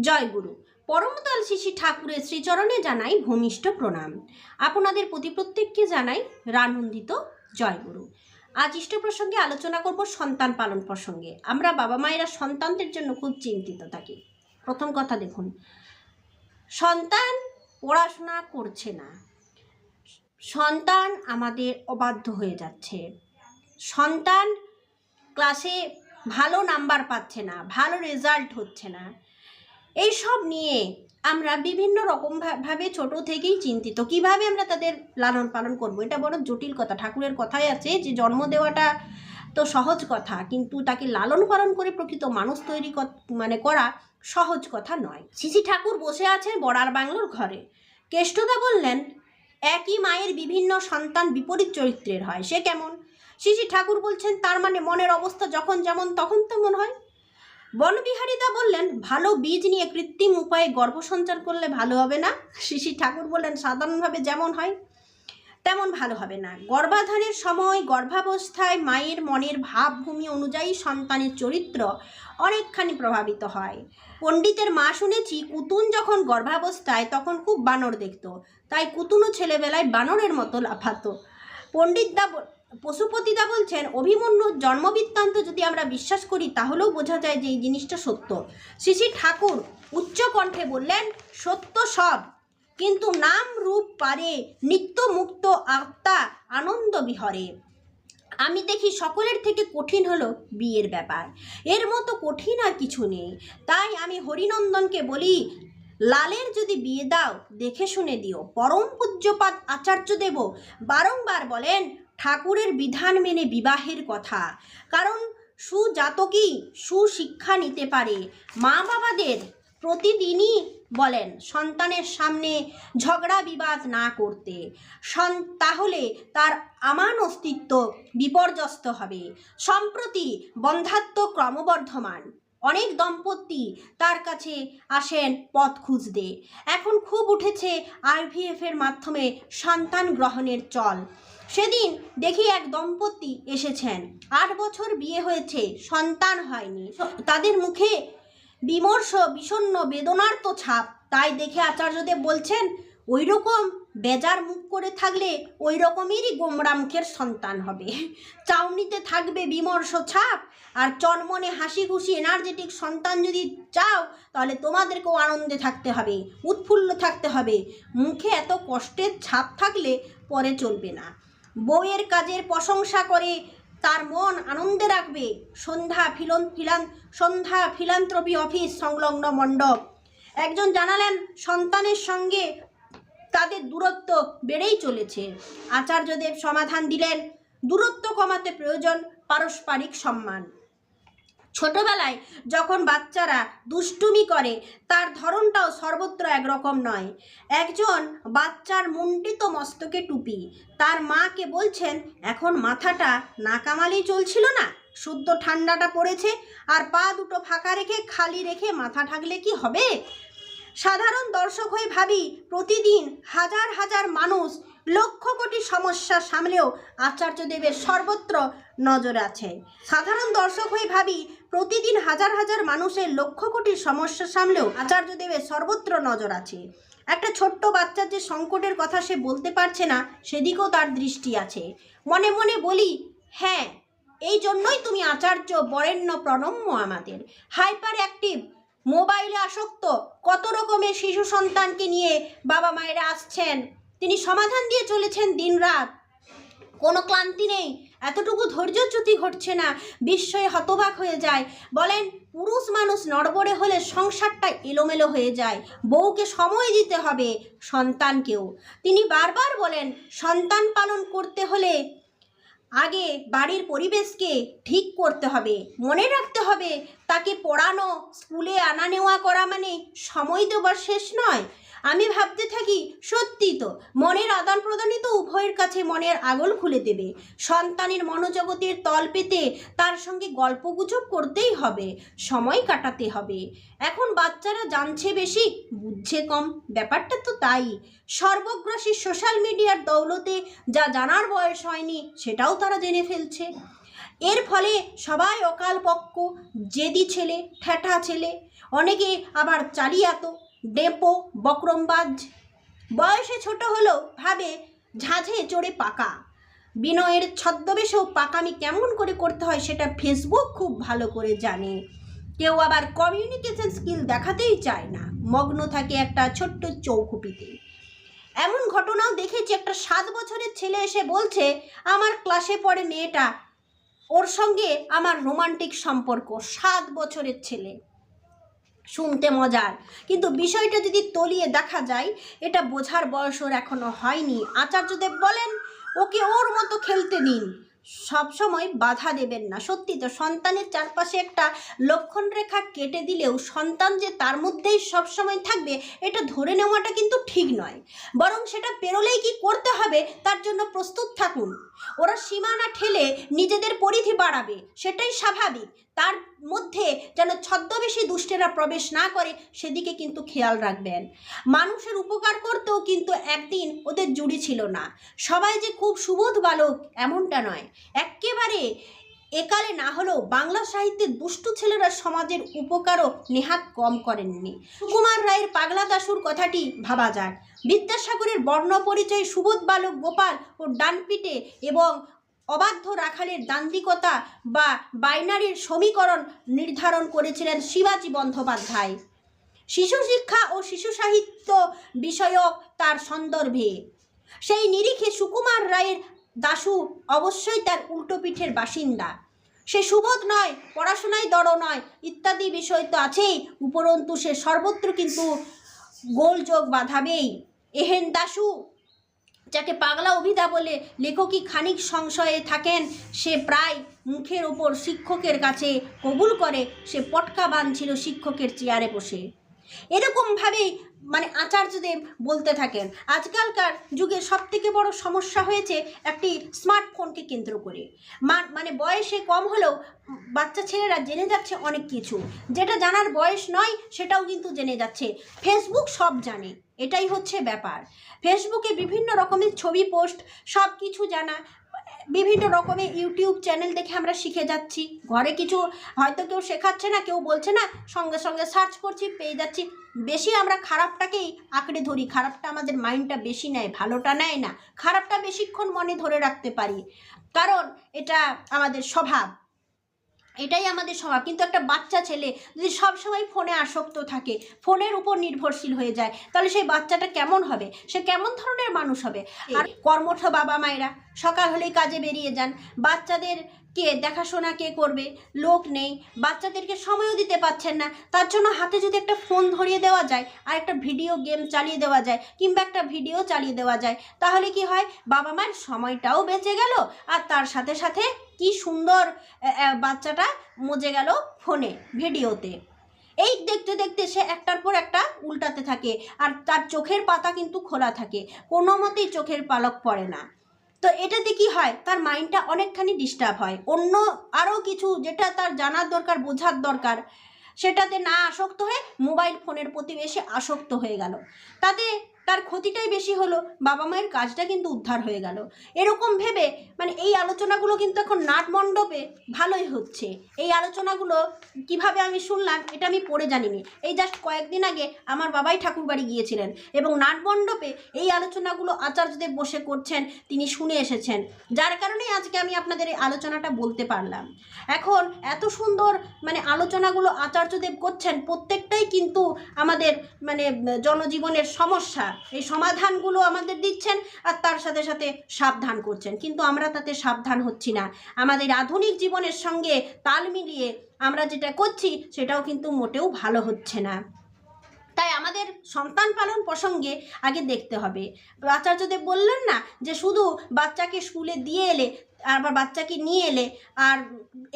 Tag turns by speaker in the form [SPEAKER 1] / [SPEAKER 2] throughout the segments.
[SPEAKER 1] জয়গুরু পরমদল শিশি ঠাকুরের শ্রীচরণে জানাই ভূমিষ্ঠ প্রণাম। আপনাদের প্রতি প্রত্যেককে জানাই রানন্দিত জয়গুরু আজ ইষ্ট প্রসঙ্গে আলোচনা করব সন্তান পালন প্রসঙ্গে। আমরা বাবা মায়েরা সন্তানদের জন্য খুব চিন্তিত থাকি। প্রথম কথা দেখুন, সন্তান পড়াশোনা করছে না। সন্তান আমাদের অবাধ্য হয়ে যাচ্ছে। সন্তান ক্লাসে ভালো নাম্বার পাচ্ছে না, ভালো রেজাল্ট হচ্ছে না। এই সব নিয়ে আমরা বিভিন্ন রকম ভাবে ছোট থেকেই চিন্তিত। কীভাবে আমরা তাদের লালন পালন করব? এটা বড় জটিল কথা। ঠাকুরের কথাই আছে যে, জন্ম দেওয়াটা তো সহজ কথা, কিন্তু তাকে লালন পালন করে প্রকৃত মানুষ তৈরি মানে করা সহজ কথা নয়। শিশি ঠাকুর বসে আছেন বড়ার বাংলোর ঘরে। কেষ্টদা বললেন, একই মায়ের বিভিন্ন সন্তান বিপরীত চরিত্রের হয়। সে কেমন? শিশি ঠাকুর বলছেন, তার মানে মনের অবস্থা যখন যেমন, তখন তেমন হয় বনবিহারীদা বললেন, ভালো বীজ নিয়ে কৃত্রিম উপায়ে গর্ভসঞ্চার করলে ভালো হবে না? শিশি ঠাকুর বললেন, সাধারণভাবে যেমন হয়, তেমন ভালো হবে না। গর্ভাধানের সময় গর্ভাবস্থায় মায়ের মনের ভাবভূমি অনুযায়ী সন্তানের চরিত্র অনেকখানি প্রভাবিত হয়। পণ্ডিতের মা শুনেছি, কুতুন যখন গর্ভাবস্থায় তখন খুব বানর দেখতো। তাই কুতুনও ছেলেবেলায় বানরের মতো লাফাতো। পণ্ডিতদা পশুপতিদা বলছেন অভিমন্যুর জন্মবৃত্তান্ত যদি আমরা বিশ্বাস করি, তাহলেও বোঝা যায় যে এই জিনিসটা সত্য। শ্রী ঠাকুর উচ্চ কণ্ঠে বললেন, সত্য সব, কিন্তু নাম রূপ পারে নিত্য মুক্ত আত্মা আনন্দ বিহরে। আমি দেখি সকলের থেকে কঠিন হলো বিয়ের ব্যাপার। এর মতো কঠিন আর কিছু নেই। তাই আমি হরিনন্দনকে বলি, লালের যদি বিয়ে দাও, দেখে শুনে দিও। পরম পূজ্যপাত আচার্য দেব বারংবার বলেন ঠাকুরের বিধান মেনে বিবাহের কথা। কারণ সুজাতকই সুশিক্ষা নিতে পারে। মা বাবাদের প্রতিদিনই বলেন সন্তানের সামনে ঝগড়া বিবাদ না করতে। সন- তাহলে তার আমান অস্তিত্ব বিপর্যস্ত হবে। সম্প্রতি বন্ধাত্ম ক্রমবর্ধমান। অনেক দম্পতি তার কাছে আসেন পথ খুঁজতে। এখন খুব উঠেছে আইভিএফ এর মাধ্যমে সন্তান গ্রহণের চল। সেদিন দেখি এক দম্পতি এসেছেন। আট বছর বিয়ে হয়েছে, সন্তান হয়নি। তাদের মুখে বিমর্ষ বিষণ্ণ বেদনার তো ছাপ। তাই দেখে আচার্যদেব বলছেন ওই রকম বেজার মুখ করে থাকলে ওই রকমেরই গোমরা মুখের সন্তান হবে। চাউনিতে থাকবে বিমর্ষ ছাপ, আর চনমনে হাসি খুশি এনার্জেটিক সন্তান যদি চাও, তাহলে তোমাদেরকেও আনন্দে থাকতে হবে, উৎফুল্ল থাকতে হবে। মুখে এত কষ্টের ছাপ থাকলে পরে চলবে না। বউয়ের কাজের প্রশংসা করে, তার মন আনন্দে রাখবে। সন্ধ্যা ফিলন ফিলান, সন্ধ্যা ফিলান্থ্রপি অফিস সংলগ্ন মণ্ডপ। একজন জানালেন, সন্তানের সঙ্গে তাদের দূরত্ব বেড়েই চলেছে। আচার্যদেব সমাধান দিলেন। দূরত্ব কমাতে প্রয়োজন পারস্পরিক সম্মান। ছোটবেলায় যখন বাচ্চারা দুষ্টুমি করে, তার ধরনটাও সর্বত্র একরকম নয়। একজন বাচ্চার মুন্ডিত মস্তকে টুপি, তার মাকে বলছেন, এখন মাথাটা না কামালেই চলছিল না? শুদ্ধ ঠান্ডাটা পড়েছে, আর পা দুটো ফাঁকা রেখে খালি রেখে মাথা ঢাকলে কি হবে? সাধারণ দর্শক হয়ে ভাবি, প্রতিদিন হাজার হাজার মানুষ লক্ষ কোটি সমস্যা সামলেও আচার্যদেবের সর্বত্র নজর আছে। সাধারণ দর্শক হয়ে ভাবি, প্রতিদিন হাজার হাজার মানুষের লক্ষ কোটি সমস্যা সামলেও আচার্যদেবের সর্বত্র নজর আছে। একটা ছোট্ট বাচ্চার যে সংকটের কথা সে বলতে পারছে না, সেদিকেও তার দৃষ্টি আছে। মনে মনে বলি হ্যাঁ এই জন্যই তুমি আচার্য বরেণ্য প্রণম্য আমাদের। হাইপার অ্যাক্টিভ মোবাইলে আসক্ত, কত রকমের শিশু সন্তানকে নিয়ে বাবা মায়েরা আসছেন। তিনি সমাধান দিয়ে চলেছেন দিনরাত। কোনো ক্লান্তি নেই এতটুকু ধৈর্যচ্যুতি ঘটছে না। বিস্ময়ে হতবাক হয়ে যায়। বলেন, পুরুষ মানুষ নড়বড়ে হলে সংসারটা এলোমেলো হয়ে যায়। বউকে সময় দিতে হবে সন্তানকেও। তিনি বারবার বলেন, সন্তান পালন করতে হলে আগে বাড়ির পরিবেশকে ঠিক করতে হবে। মনে রাখতে হবে, তাকে পড়ানো, স্কুলে আনা নেওয়া করা মানে সময় দেওয়ার শেষ নয়। আমি ভাবতে থাকি সত্যি তো, মনের আদান প্রদানই তো উভয়ের কাছে মনের আগল খুলে দেবে। সন্তানের মনোজগতের তল পেতে তার সঙ্গে গল্পগুজব করতেই হবে, সময় কাটাতে হবে। এখন বাচ্চারা জানছে বেশি, বুঝছে কম, ব্যাপারটা তো তাই। সর্বগ্রাসী সোশ্যাল মিডিয়ার দৌলতে যা জানার বয়স হয়নি, সেটাও তারা জেনে ফেলছে। এর ফলে সবাই অকাল পক্ষ জেদি ছেলে ঠ্যাঠা ছেলে, অনেকে আবার চালিয়াত। ডেপো বক্রমবাজ। বয়সে ছোট হলেও ভাবে ঝাঁঝে চড়ে পাকা। বিনয়ের ছদ্মবেশেও পাকামি কেমন করে করতে হয় সেটা ফেসবুক খুব ভালো করে জানে। কেউ আবার কমিউনিকেশন স্কিল দেখাতেই চায় না। মগ্ন থাকে একটা ছোট্ট চৌকুপিতে। এমন ঘটনাও দেখেছি একটা সাত বছরের ছেলে এসে বলছে, আমার ক্লাসে পড়ে মেয়েটা, ওর সঙ্গে আমার রোমান্টিক সম্পর্ক, সাত বছরের ছেলে। শুনতে মজার। কিন্তু বিষয়টা যদি তলিয়ে দেখা যায়, এটা বোঝার বয়স ওর এখনও হয়নি। আচার্যদেব বলেন, ওকে ওর মতো খেলতে দিন। সবসময় বাধা দেবেন না। সত্যি তো, সন্তানের চারপাশে একটা লক্ষণ রেখা কেটে দিলেও সন্তান যে তার মধ্যেই সবসময় থাকবে, এটা ধরে নেওয়াটা কিন্তু ঠিক নয়। বরং সেটা পেরোলেই কি করতে হবে, তার জন্য প্রস্তুত থাকুন। ওরা সীমানা ঠেলে নিজেদের পরিধি বাড়াবে, সেটাই স্বাভাবিক। তার মধ্যে যেন ছদ্মবেশী দুষ্টেরা প্রবেশ না করে, সেদিকে কিন্তু খেয়াল রাখবেন। মানুষের উপকার করতেও কিন্তু একদিন ওদের জুড়ি ছিল না। সবাই যে খুব সুবোধ বালক, এমনটা নয়। এক্কেবারে একালে না হলেও বাংলা সাহিত্যের দুষ্টু ছেলেরা সমাজের উপকারও নেহাত কম করেননি। সুকুমার রায়ের পাগলা দাসুর কথাটি ভাবা যাক। বিদ্যাসাগরের বর্ণ পরিচয় সুবোধ বালক গোপাল ও ডানপিটে এবং অবাধ্য রাখালের দান্দিকতা বা বাইনারির সমীকরণ নির্ধারণ করেছিলেন শিবাজী বন্দ্যোপাধ্যায়। শিশু শিক্ষা ও শিশু সাহিত্য বিষয়ক তার সন্দর্ভে। সেই নিরিখে সুকুমার রায়ের দাশু অবশ্যই তার উল্টো পিঠের বাসিন্দা। সে সুবোধ নয়, পড়াশোনায় দড় নয়, ইত্যাদি বিষয় তো আছেই, উপরন্তু সে সর্বত্র কিন্তু গোলযোগ বাঁধাবেই। এহেন দাশু যাকে পাগলা অভিধা বলে লেখকই খানিক সংশয়ে থাকেন, সে প্রায় মুখের ওপর শিক্ষকের কাছে কবুল করে, সে পটকা বাঁধছিল শিক্ষকের চেয়ারে বসে। এরকমভাবেই মানে আচার্যদেব বলতে থাকেন। আজকালকার যুগে সব থেকে বড় সমস্যা হয়েছে একটি স্মার্টফোনকে কেন্দ্র করে। মানে বয়সে কম হলেও বাচ্চা ছেলেরা জেনে যাচ্ছে অনেক কিছু। যেটা জানার বয়স নয়, সেটাও কিন্তু জেনে যাচ্ছে। ফেসবুক সব জানে, এটাই হচ্ছে ব্যাপার। ফেসবুকে বিভিন্ন রকমের ছবি পোস্ট সব কিছু জানা বিভিন্ন রকমের ইউটিউব চ্যানেল দেখে আমরা শিখে যাচ্ছি। ঘরে কিছু হয়তো কেউ শেখাচ্ছে না, কেউ বলছে না, সঙ্গে সঙ্গে সার্চ করছি, পেয়ে যাচ্ছি। বেশি আমরা খারাপটাকেই আঁকড়ে ধরি, খারাপটা আমাদের মাইন্ডটা বেশি নেয়, ভালোটা নেয় না। খারাপটা বেশিক্ষণ মনে ধরে রাখতে পারি। কারণ এটা আমাদের স্বভাব। এটাই আমাদের স্বভাব। কিন্তু একটা বাচ্চা ছেলে যদি সবসময় ফোনে আসক্ত থাকে ফোনের উপর নির্ভরশীল হয়ে যায় তাহলে সেই বাচ্চাটা কেমন হবে? সে কেমন ধরনের মানুষ হবে? আর কর্মঠ বাবা মায়েরা সকাল হলেই কাজে বেরিয়ে যান। বাচ্চাদের কে দেখাশোনা কে করবে? লোক নেই, বাচ্চাদেরকে সময়ও দিতে পারছেন না। তার জন্য হাতে যদি একটা ফোন ধরিয়ে দেওয়া যায় আর একটা ভিডিও গেম চালিয়ে দেওয়া যায় কিংবা একটা ভিডিও চালিয়ে দেওয়া যায়, তাহলে কি হয়? বাবা মায়ের সময়টাও বেঁচে গেল আর তার সাথে সাথে কি সুন্দর বাচ্চাটা মজে গেল ফোনে ভিডিওতে এই দেখতে দেখতে সে একটার পর একটা উল্টাতে থাকে আর তার চোখের পাতা কিন্তু খোলা থাকে। কোনো মতেই চোখের পালক পড়ে না। তো এটাতে কি হয়? তার মাইন্ডটা অনেকখানি ডিস্টার্ব হয়। অন্য আরও কিছু যেটা তার জানার দরকার, বোঝার দরকার, সেটাতে না আসক্ত হয়ে মোবাইল ফোনের প্রতি বেশি আসক্ত হয়ে গেল। তাতে তার ক্ষতিটাই বেশি হলো, বাবা মায়ের কাজটা কিন্তু উদ্ধার হয়ে গেল। এরকম ভেবে মানে এই আলোচনাগুলো কিন্তু এখন নাট মণ্ডপে ভালোই হচ্ছে। এই আলোচনাগুলো কীভাবে আমি শুনলাম, এটা আমি পড়ে জানিনি। এই জাস্ট কয়েকদিন আগে আমার বাবাই ঠাকুরবাড়ি গিয়েছিলেন এবং নাট মণ্ডপে এই আলোচনাগুলো আচার্যদেব বসে করছেন, তিনি শুনে এসেছেন। যার কারণেই আজকে আমি আপনাদের এই আলোচনাটা বলতে পারলাম। এখন এত সুন্দর মানে আলোচনাগুলো আচার্যদেব করছেন, প্রত্যেকটাই কিন্তু আমাদের মানে জনজীবনের সমস্যা। এই সমাধানগুলো আমাদের দিচ্ছেন আর তার সাথে সাথে সাবধান করছেন। কিন্তু আমরা তাতে সাবধান হচ্ছি না। আমাদের আধুনিক জীবনের সঙ্গে তাল মিলিয়ে আমরা যেটা করছি, সেটাও কিন্তু মোটেও ভালো হচ্ছে না। তাই আমাদের সন্তান পালন প্রসঙ্গে আগে দেখতে হবে। আচার্যদেব বললেন না যে, শুধু বাচ্চাকে স্কুলে দিয়ে এলে আবার বাচ্চাকে নিয়ে এলে আর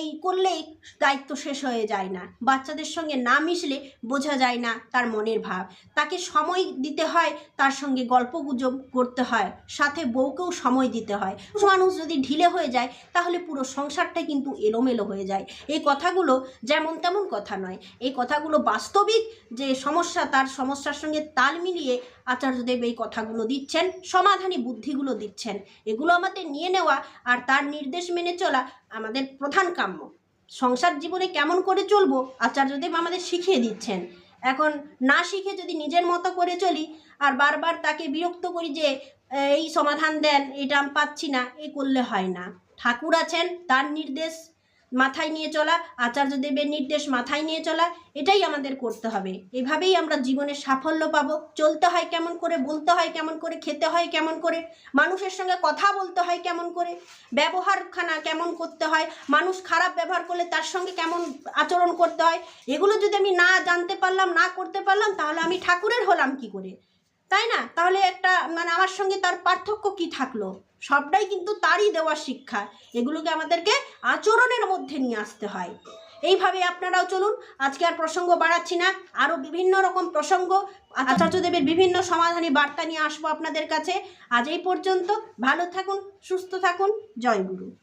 [SPEAKER 1] এই করলেই দায়িত্ব শেষ হয়ে যায় না। বাচ্চাদের সঙ্গে না মিশলে বোঝা যায় না তার মনের ভাব। তাকে সময় দিতে হয়, তার সঙ্গে গল্পগুজব করতে হয়, সাথে বউকেও সময় দিতে হয়। মানুষ যদি ঢিলে হয়ে যায়, তাহলে পুরো সংসারটা কিন্তু এলোমেলো হয়ে যায়। এই কথাগুলো যেমন তেমন কথা নয়। এই কথাগুলো বাস্তবিক যে সমস্যা, তার সমস্যার সঙ্গে তাল মিলিয়ে আচার্যদেব এই কথাগুলো দিচ্ছেন, সমাধানী বুদ্ধিগুলো দিচ্ছেন। এগুলো আমাদের নিয়ে নেওয়া আর তার নির্দেশ মেনে চলা আমাদের প্রধান কাম্য। সংসার জীবনে কেমন করে চলবো আচার্যদেব আমাদের শিখিয়ে দিচ্ছেন। এখন না শিখে যদি নিজের মতো করে চলি, আর বারবার তাকে বিরক্ত করি যে, এই সমাধান দেন, এটা আমি পাচ্ছি না, এ করলে হয় না। ঠাকুর আছেন, তার নির্দেশ মাথায় নিয়ে চলা, আচার্য আচার্যদেবের নির্দেশ মাথায় নিয়ে চলা, এটাই আমাদের করতে হবে। এভাবেই আমরা জীবনে সাফল্য পাবো। চলতে হয় কেমন করে, বলতে হয় কেমন করে, খেতে হয় কেমন করে, মানুষের সঙ্গে কথা বলতে হয় কেমন করে, ব্যবহারখানা কেমন করতে হয়, মানুষ খারাপ ব্যবহার করলে তার সঙ্গে কেমন আচরণ করতে হয়, এগুলো যদি আমি না জানতে পারলাম, না করতে পারলাম, তাহলে আমি ঠাকুরের হলাম কি করে? তাই না? তাহলে একটা মানে আমার সঙ্গে তার পার্থক্য কি থাকল? সবটাই কিন্তু তারই দেওয়া শিক্ষা। এগুলোকে আমাদেরকে আচরণের মধ্যে নিয়ে আসতে হয়। এইভাবে আপনারাও চলুন, আজকে আর প্রসঙ্গ বাড়াচ্ছি না। আরও বিভিন্ন রকম প্রসঙ্গ। আচার্যদেবের বিভিন্ন সমাধানী বার্তা নিয়ে আসব আপনাদের কাছে। আজ এই পর্যন্ত। ভালো থাকুন, সুস্থ থাকুন। জয় গুরু।